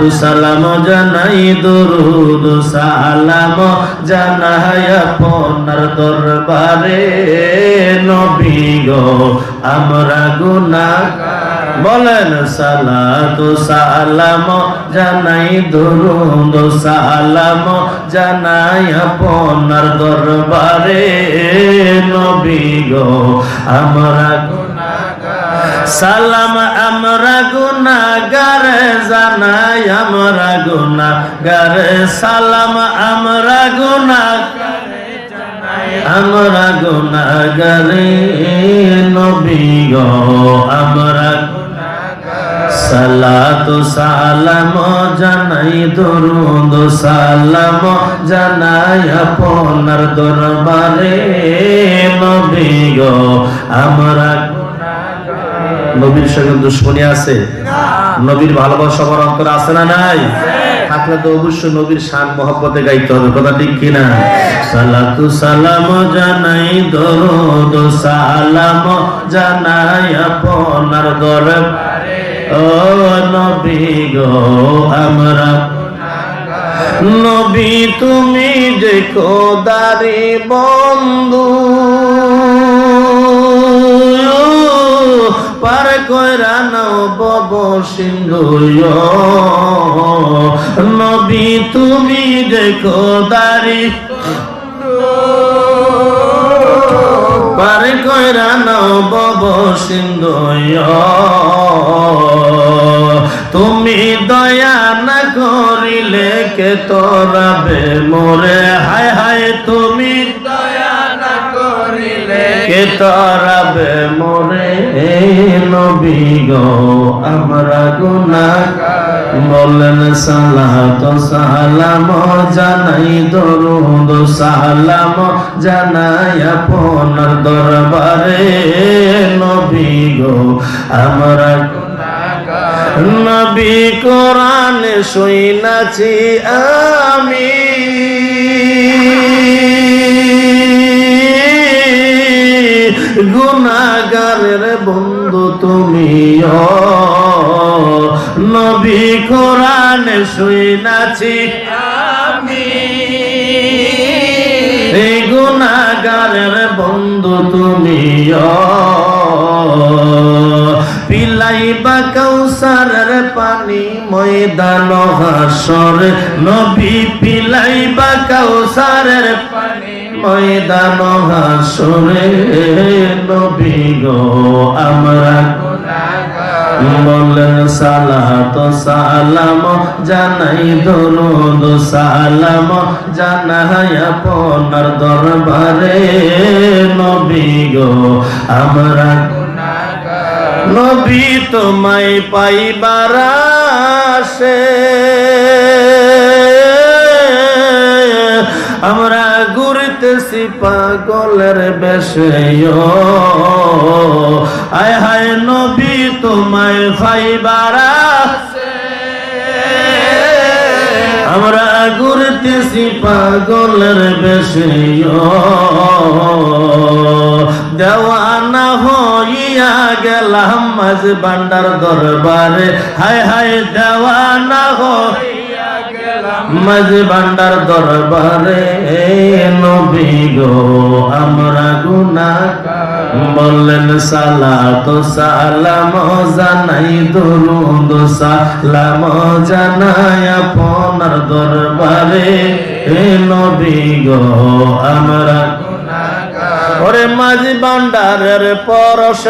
সালাতু সালাম জানাই দরুদ, সালাম জানাই আপনার দরবারে। নবী গো, আমরা গুনাহগার। বলেন সালাতু, সালাম জানাই দরুদ, সালাম জানাই আপনার দরবারে। নবী গো, আমরা সালাম, আমরা গুনাগার জানাই, আমরা গুনাগার সালাম, আমরা গুনা আমরা গুনাগারে নবী গো আমরা সালাতু, সালাম জানাই, দরুদ, সালাম জানাই, আপনার দরবারে নবী গো, আমরা নবীর সঙ্গে দুশ্মনী আছে? নবীর ভালোবাসা সবার অন্তরে আছে না নাই? থাকলে তো অবশ্যই নবীর শান মহব্বতে গাইতে হবে, কথা ঠিক কিনা? সালাতু সালাম জানাই দরুদ, সালাম জানাই আপনার দরবারে। ও নবী গো আমরা। নবী তুমি যে খোদারি বন্ধু। পার কইরা নাও বব সিন্ধু নবী, তুমি যে খোদারি পার কইরা নাও বব সিন্ধু তুমি দয়া না করিলে কে তোরাবে মোরে? হায় হায়, তুমি কে তোরাবে মোরে নবী গো? আমরা গুনাহগার। বলেন, সালাত সালাম জানাই, দরুদ সালাম জানাই আপনার দরবারে নবী গো। আমরা নবী কোরআন শুইনাছি আমি। গুনাগারের বন্ধু তুমি নবী কোরআন শুইনাছি আমি। এই গুনাগারের বন্ধু তুমি পিলাইবা কৌসারের পানি ময়দান হাসর। নবী পিলাই পিলাইবা কৌসারের পানি ময়দান হাসরে নবী গো, আমরা বলেন সালাত সালাম জানাই, দরুদ সালাম জানাই আপনার দরবারে, নবী গো, আমরা নবী তোমায় পাইবার আসে ঘুরতেছি পাগলের বেশে আয় হায় নবী, তোমায় পাইবার আসে আমরা ঘুরতেছি পাগলের বেশে দেওয়ানা হইয়া গেলাম মাঝ বান্ডার দরবারে। হায় হায় দেওয়ানা হইয়া মাঝ বান্ডার দরবারে নবী গো, আমরা গুনা বললেন সালা সালাত সালাম জানাই, দরুদ সালাম জানাই আপনার দরবারে। নবী গো, আমরা ওরে মাঝি বান্ডারের পরশ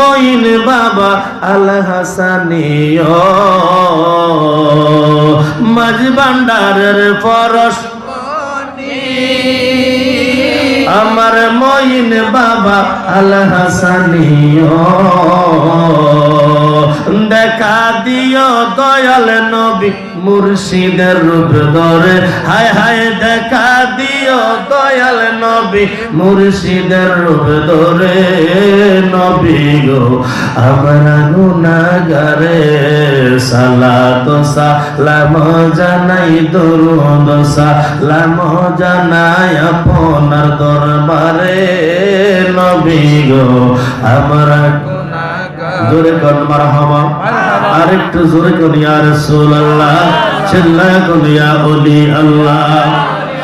মইন বাবা আল হাসানিও মাঝি বান্ডারের পরশ। আমার মইন বাবা আল হাসানিও দেখা দিও দয়াল নবী মুর্শিদের রূপ ধরে। হায় হায়, দেখা দিও দয়াল নবী মুর্শিদের রূপ ধরে। নবী গো, আমরা গুনাগারে সালাত সালাম জানাই, দরুদ সালাম জানাই আপনার দরবারে। নবী গো, আমরা জোরে কর মারহামা আরেকটু জোরে কর ইয়া রাসূলুল্লাহ চিল্লা কর ইয়া ওলি আল্লাহ।